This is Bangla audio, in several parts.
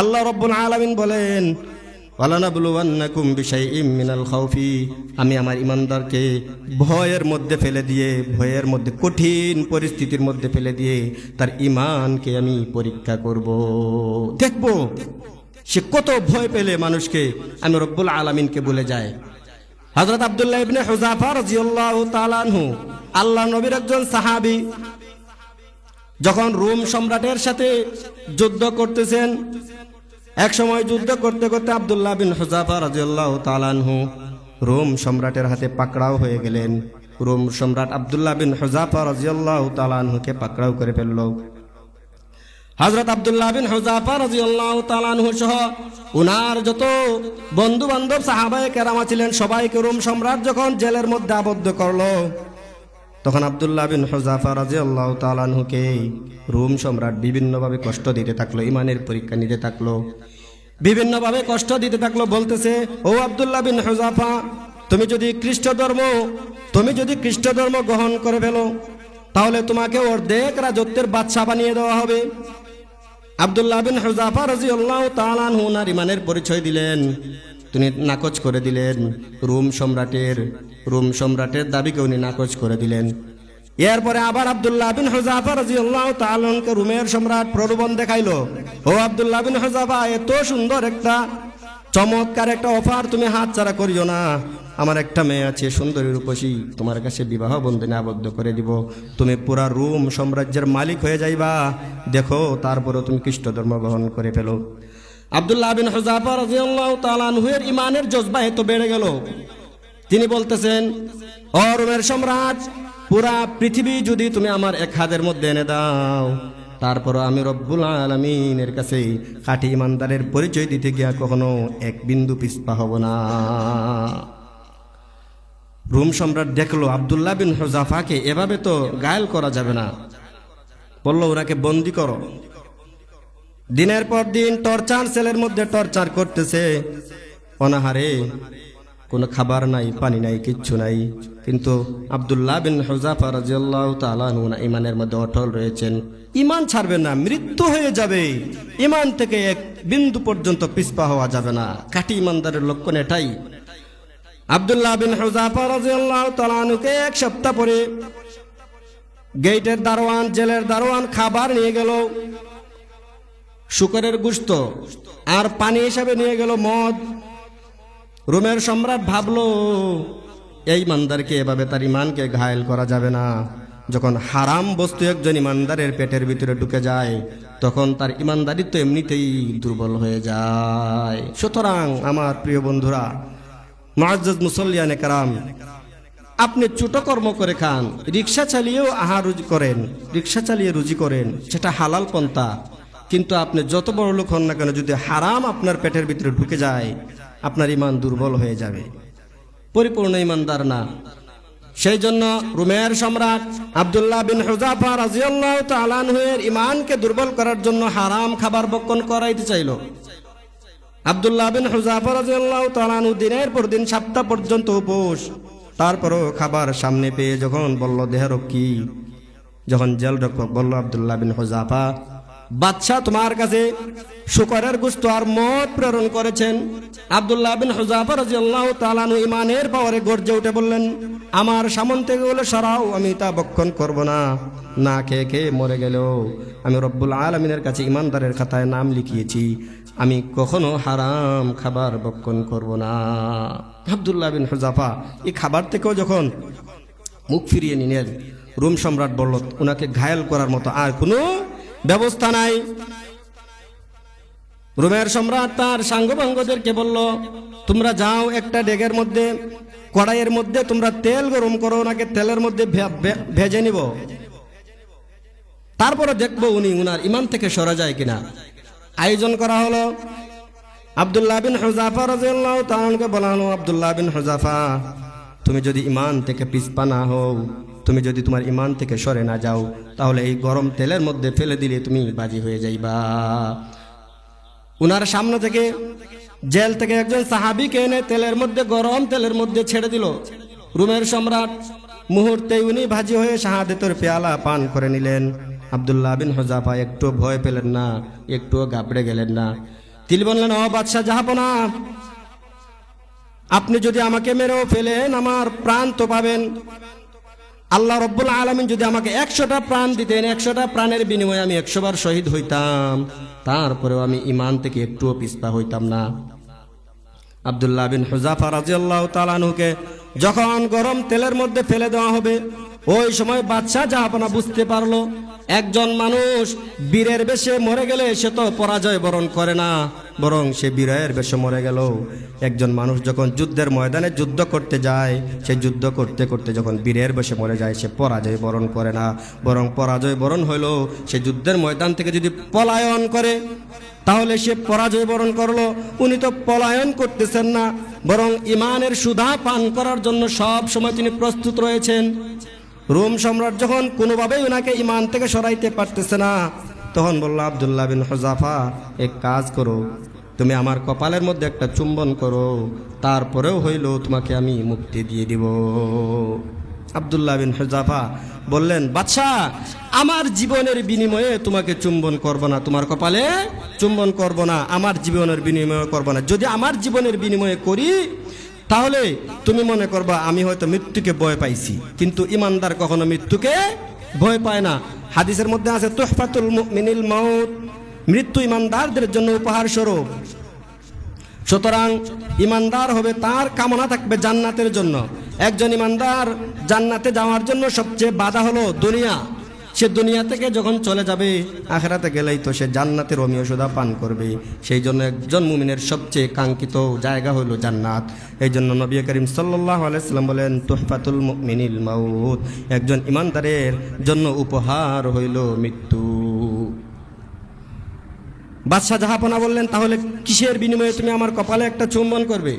আল্লাহ রব্বুল আলামিন বলেন আমি আমার ইমানদারকে ভয়ের মধ্যে ফেলে দিয়ে, ভয়ের মধ্যে, কঠিন পরিস্থিতির মধ্যে ফেলে দিয়ে তার ইমানকে আমি পরীক্ষা করব। দেখব সে কত ভয় পেলে মানুষকে, আমি রব্বুল আলামিনকে বলে যায়। হযরত আবদুল্লাহ ইবনে হুযাফা রাদিয়াল্লাহু তাআলা আনহু, আল্লাহ নবীর একজন সাহাবী যখন রোম সম্রাটের সাথে যুদ্ধ করতেছেন, এক সময় যুদ্ধ করতে করতে আবদুল্লাহ বিন হুজাফা রাজিয়াল্লাহ তালানহু রোম সম্রাটের হাতে পাকড়াও হয়ে গেলেন। রোম সম্রাট আব্দুল্লাহ বিন হুজাফা রাজিয়াল্লাহ তালানহুকে পাকড়াও করে ফেলল। হজরত আবদুল্লাহ বিন হুজাফা রাজিয়াল্লাহ তালানহু সহ উনার যত বন্ধু বান্ধব সাহাবায়ে কেরামা ছিলেন, সবাইকে রোম সম্রাট যখন জেলের মধ্যে আবদ্ধ করল তখন আবদুল্লাহ বিন হুজাফা রাজি আল্লাহ তালানহুকে রোম সম্রাট বিভিন্নভাবে কষ্ট দিতে থাকল ইমানের পরীক্ষা নিতে থাকল, বিভিন্নভাবে কষ্ট দিতে থাকল, বলতেছে, ও আবদুল্লাহ বিন হুজাফা, তুমি যদি খ্রিস্ট ধর্ম, তুমি যদি খ্রিস্ট ধর্ম গ্রহণ করে ফেলো, তাহলে তোমাকে অর্ধেক রাজত্বের বাদশা বানিয়ে দেওয়া হবে। আবদুল্লাহ বিন হুজাফা রাজি আল্লাহ তালানহু ওনার ইমানের পরিচয় দিলেন, তিনি নাকচ করে দিলেন রোম সম্রাটের রোম সম্রাটের দাবিকে উনি নাকচ করে দিলেন। এরপরে আবার আব্দুল্লাহ বিন হুজাফা রাদিয়াল্লাহু তাআলাকে রোমের সম্রাট প্রলোভন দেখাইলো। ও আব্দুল্লাহ বিন হুজাফা, এত সুন্দর একটা, চমৎকার একটা অফার তুমি হাত ছাড়া করিও না। আমার একটা মেয়ে আছে, সুন্দরী রূপসী, তোমার কাছে বিবাহ বন্ধনে আবদ্ধ করে দিব। তুমি পুরা রোম সাম্রাজ্যের মালিক হয়ে যাইবা। দেখো, তারপরেও তুমি খ্রিস্ট ধর্ম গ্রহণ করে ফেলো। আব্দুল্লাহ বিন হুজাফা রাদিয়াল্লাহু তাআলা আনহুয়ের ইমানের জজবা এত বেড়ে গেল। তিনি বলতেছেন, ও রোমের সম্রাট, পুরা পৃথিবী যদি তুমি আমার এক হাতের মধ্যে এনে দাও, তারপর আমি রব্বুল আলমিনের কাছে খাঁটি ইমানদারের পরিচয় দিতে গিয়া কখনো এক বিন্দু পিস্পা হব না। রোম সম্রাট দেখল আবদুল্লাহ বিন হোজাফাকে এভাবে তো গায়েল করা যাবে না। বলল ওনাকে বন্দি করো। দিনের পর দিন টর্চার, সেলের মধ্যে টর্চার করতেছে। অনাহারে কোনো খাবার নাই, পানি নাই, কিচ্ছু নাই। কিন্তু আব্দুল্লাহ বিন হুজাফা রাজিয়াল্লাহু ইমানের মধ্যে অটল রয়েছেন। ইমান ছাড়বেন না, মৃত্যু হয়ে যাবে। ইমান থেকে এক বিন্দু পর্যন্ত পিছপা হওয়া যাবে না। কাটি ইমানদারের লক্ষণ এটাই। আব্দুল্লাহ বিন হুজাফা রাজিয়াল্লাহু তাআলা এক সপ্তাহ পরে গেটের দারোয়ান, জেলের দারোয়ান খাবার নিয়ে গেল। শুকরের গুস্ত আর পানি হিসাবে নিয়ে গেল মদ। রোমের সম্রাট ভাবলো, এই ইমানদারকে এভাবে তার ইমানকে ঘায়েল করা যাবে না। যখন হারাম বস্তু একজন ইমানদারের পেটের ভিতরে ঢুকে যায়, তখন তার ইমানদারিত্ব এমনিতেই দুর্বল হয়ে যায়। সুতরাং আমার প্রিয় বন্ধুরা মাজ মুসল্লিয়ানে কারাম, আপনি ছোট কর্ম করে খান, রিক্সা চালিয়েও আহার রুজি করেন, রিক্সা চালিয়ে রুজি করেন, সেটা হালাল পন্থা। কিন্তু আপনি যত বড় লোক হন না কেন, যদি হারাম আপনার পেটের ভিতরে ঢুকে যায়, আপনার ইমান দুর্বল হয়ে যাবে। পরিপূর্ণ ইমানদার না। সেই জন্য রুমের সম্রাট আব্দুল্লাহ বিন হুজাফা তালানহের ইমানকে দুর্বল করার জন্য হারাম খাবার বক্ষণ করাইতে চাইল। আব্দুল্লাহ বিন হুজাফা রাজিয়াল্লাহ তালানহু দিনের পর দিন সপ্তাহ পর্যন্ত উপোস। তারপরও খাবার সামনে পেয়ে যখন বলল দেহরক্ষী যখন জেল রক্ষক বলল, আবদুল্লাহ বিন হুজাফা বাদশাহ তোমার কাছে শুকরের গুস্ত আর মত প্রেরণ করেছেন। আব্দুল্লাহ বিন হুজাফা রাদিয়াল্লাহু তাআলা আনহু ইমানের পাওয়ারে গর্জে উঠে বললেন, আমার সামন থেকে বলে সরাও, আমি তা বক্ষণ করব না। না খেয়ে খেয়ে মরে গেলেও আমি রব্বুল আলমিনের কাছে ইমানদারের খাতায় নাম লিখিয়েছি। আমি কখনো হারাম খাবার বক্ষণ করব না। আব্দুল্লাহ বিন হুজাফা এই খাবার থেকেও যখন মুখ ফিরিয়ে নিলেন, রোম সম্রাট বলল, ওনাকে ঘায়েল করার মতো আর কোনো ব্যবস্থা নাই। রোমের সম্রাট তার সাঙ্গভঙ্গদেরকে বলল, তোমরা যাও একটা ডেগের মধ্যে, কড়াইয়ের মধ্যে তোমরা তেল গরম করো ওনাকে তেলের মধ্যে ভেজে নিব? তারপরে দেখব উনি উনার ইমান থেকে সরা যায় কিনা। আয়োজন করা হলো, আব্দুল্লাহ বিন হুজাফা রাজিয়াল্লাহু তাআলাকে বলা হলো, আব্দুল্লাহ বিন হুজাফা, তুমি যদি ইমান থেকে পিছপা না হও তুমি যদি তোমার ইমান থেকে সরে না যাও, তাহলে এই গরম তেলের মধ্যে ফেলে দিলে তুমি বাজি হয়ে যাইবা। উনার সামনে থেকে জেল থেকে একজন সাহাবিকে এনে তেলের মধ্যে, গরম তেলের মধ্যে ছেড়ে দিল। রুমের সম্রাট মুহূর্তে উনি ভাজি হয়ে শাহাদেতের পেয়ালা পান করে নিলেন। আবদুল্লাহ বিন হোজাফা একটু ভয় পেলেন না একটুও গাবড়ে গেলেন না। তিনি বললেন, ও বাদশাহ জাহাপনা আপনি যদি আমাকে মেরেও ফেলেন, আমার প্রাণ তো পাবেন। আল্লাহ রব্বুল আলমিন যদি আমাকে একশোটা প্রাণ দিতেন, একশোটা প্রাণের বিনিময়ে আমি একশোবার শহীদ হইতাম। তারপরেও আমি ইমান থেকে একটুও পিস্পা হইতাম না। আবদুল্লাহ বিন হুজাফা রাজিয়াল্লাহ তালানুকে যখন গরম তেলের মধ্যে ফেলে দেওয়া হবে ওই সময় বাদশাহ জাহাপনা বুঝতে পারল, একজন মানুষ বীরের বেশে মরে গেলে সে তো পরাজয় বরণ করে না, বরং সে বীরের বেশে মরে গেল। একজন মানুষ যখন যুদ্ধের ময়দানে যুদ্ধ করতে যায়, সে যুদ্ধ করতে করতে যখন বীরের বেশে মরে যায়, সে পরাজয় বরণ করে না, বরং পরাজয় বরণ হইল সে যুদ্ধের ময়দান থেকে যদি পলায়ন করে, তাহলে সে পরাজয় বরণ করল। উনি তো পলায়ন করতেছেন না, বরং ইমানের সুধা পান করার জন্য সব সময় তিনি প্রস্তুত রয়েছেন। রোম সম্রাট যখন কোনোভাবেই ওনাকে ইমান থেকে সরাইতে পারতেছে না, তখন বলল, আবদুল্লাহ বিন হজাফা, এক কাজ করো। তুমি আমার কপালের মধ্যে একটা চুম্বন করো। তারপরেও হইল তোমাকে আমি মুক্তি দিয়ে দিব। আবদুল্লাহ বিন হজাফা বললেন বাদশাহ আমার জীবনের বিনিময়ে তোমাকে চুম্বন করব না। তোমার কপালে চুম্বন করব না, আমার জীবনের বিনিময়ে করব না। যদি আমার জীবনের বিনিময়ে করি তাহলে তুমি মনে করবা, আমি হয়তো মৃত্যুকে ভয় পাইছি, কিন্তু ইমানদার কখনো মৃত্যুকে ভয় পায় না। হাদিসের মধ্যে আছে, তোহফাতুল মিনিল মাউত মৃত্যু ইমানদারদের জন্য উপহার স্বরূপ। সুতরাং ইমানদার হবে তার কামনা থাকবে জান্নাতের জন্য। একজন ইমানদার জান্নাতে যাওয়ার জন্য সবচেয়ে বাধা হলো দুনিয়া। সে দুনিয়া থেকে যখন চলে যাবে, আখেরাতে গেলেই তো সে জান্নাতের অমীয় সুদা পান করবে। সেই জন্য একজন মুমিনের সবচেয়ে কাঙ্ক্ষিত জায়গা হলো জান্নাত। এই জন্য নবী করিম সাল্লাহ আলাইসাল্লাম বলেন, তোহফাতুল মিনিল মাউত। একজন ইমানদারের জন্য উপহার হইল মৃত্যু। বাদশাহ জাহাপনা বললেন, তাহলে কিসের বিনিময়ে তুমি আমার কপালে একটা চুম্বন করবে?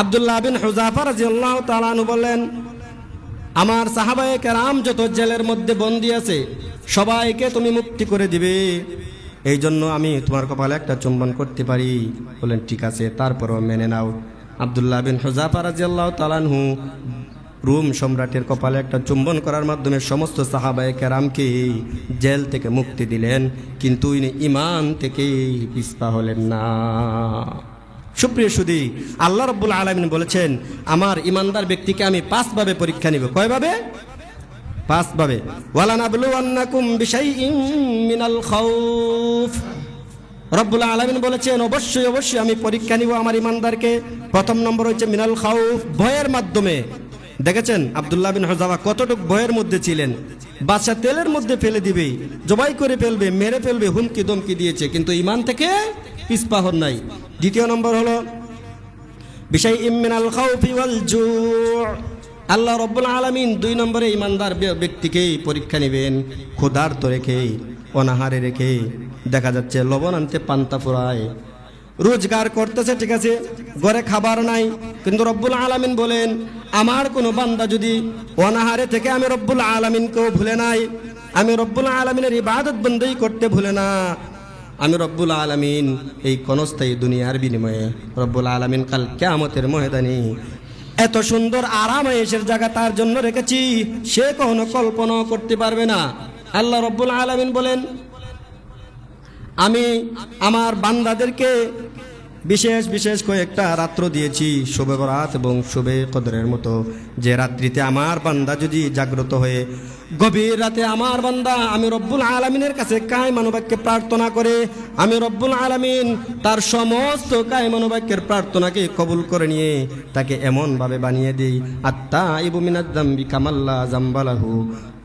আবদুল্লাহ বিন হুজাফা রাজিয়াল্লাহু তাআলাহু বললেন আমার সাহাবায়ে কেরাম যত জেলের মধ্যে বন্দি আছে, সবাইকে তুমি মুক্তি করে দিবে। এই জন্য আমি তোমার কপালে একটা চুম্বন করতে পারি। বলেন, ঠিক আছে, তারপরও মেনে নাও। আবদুল্লাহ বিন হুজাফা রাজিয়াল্লাহু তাআলাহু রুম সম্রাটের কপালে একটা চুম্বন করার মাধ্যমে সমস্ত সাহাবায়ে কেরামকে জেল থেকে মুক্তি দিলেন, কিন্তু ইনি ইমান থেকে পিস্পা হলেন না। সুপ্রিয় সুদী, আল্লাহ রব্বুল আলমিন বলেছেন, আমার ইমানদার ব্যক্তিকে আমি পাঁচভাবে পরীক্ষা নিব। কয়ভাবে? পাঁচভাবে। রব্বুল আলমিন বলেছেন, অবশ্যই অবশ্যই আমি পরীক্ষা নিব আমার ইমানদারকে। প্রথম নম্বর হচ্ছে মিনাল খাউফ, ভয়ের মাধ্যমে। দেখেছেন, আবদুল্লাহ বিন হজাবা কতটুক ভয়ের মধ্যে ছিলেন? বাচ্চা তেলের মধ্যে ফেলে দিবে, জবাই করে ফেলবে, মেরে ফেলবে হুমকি দমকি দিয়েছে। কিন্তু ইমান থেকে পিসপাহর নাই। দ্বিতীয় নম্বর হলো, বিষয় ইমিনাল খাউফি ওয়াল জু। আল্লাহ রব্বুল আলমিন দুই নম্বরে ইমানদার ব্য- ব্যক্তিকে পরীক্ষা নেবেন, ক্ষুধার্ত রেখে, অনাহারে রেখে। দেখা যাচ্ছে লবণ আনতে পান্তা ফুরায়। রোজগার করতেছে, ঠিক আছে, ঘরে খাবার নাই। কিন্তু রব্বুল আলামিন বলেন, আমার কোনো বান্দা যদি অনাহারে থেকে আমি রব্বুল আলামিনকেও ভুলে নাই, আমি রব্বুল আলমিনের ইবাদত বন্দেই করতে ভুলে না। আমি রব্বুল আলমিন এই কনস্থায়ী দুনিয়ার বিনিময়ে রব্বুল আলমিন কাল কেয়ামতের ময়দানি এত সুন্দর আরাম এসের জায়গা তার জন্য রেখেছি, সে কখনো কল্পনা করতে পারবে না। আল্লাহ রব্বুল আলমিন বলেন, আমি আমার বান্দাদেরকে বিশেষ বিশেষ কয়েকটা রাত্র দিয়েছি, শুভে বরাত এবং শুভে কদরের মতো। যে রাত্রিতে আমার বান্দা যদি জাগ্রত হয়ে, গভীর রাতে আমার বান্দা আমি রব্বুল আলমিনের কাছে কায় মানবাক্যে প্রার্থনা করে, আমি রব্বুল আলমিন তার সমস্ত কায় মানবাক্যের প্রার্থনাকে কবুল করে নিয়ে তাকে এমনভাবে বানিয়ে দিই আত্মা ইবুমিনাদ্দাম্বি কামাল্লা জাম্বালাহু।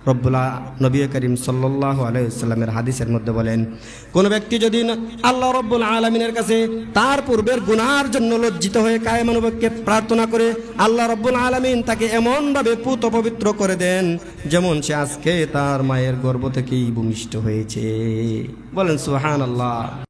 রব্বুল্লাহ নবী করিম সাল্লাহ আলাইসাল্লামের হাদিসের মধ্যে বলেন, কোন ব্যক্তি যদি আল্লাহ রব্বুল আলমিনের কাছে তার পূর্বের গুনার জন্য লজ্জিত হয়ে কায়মানুবককে প্রার্থনা করে আল্লাহ রব্বুল আলমিন তাকে এমনভাবে পুত পবিত্র করে দেন যেমন সে আজকে তার মায়ের গর্ভ থেকেই ভূমিষ্ঠ হয়েছে। বলেন সুহান আল্লাহ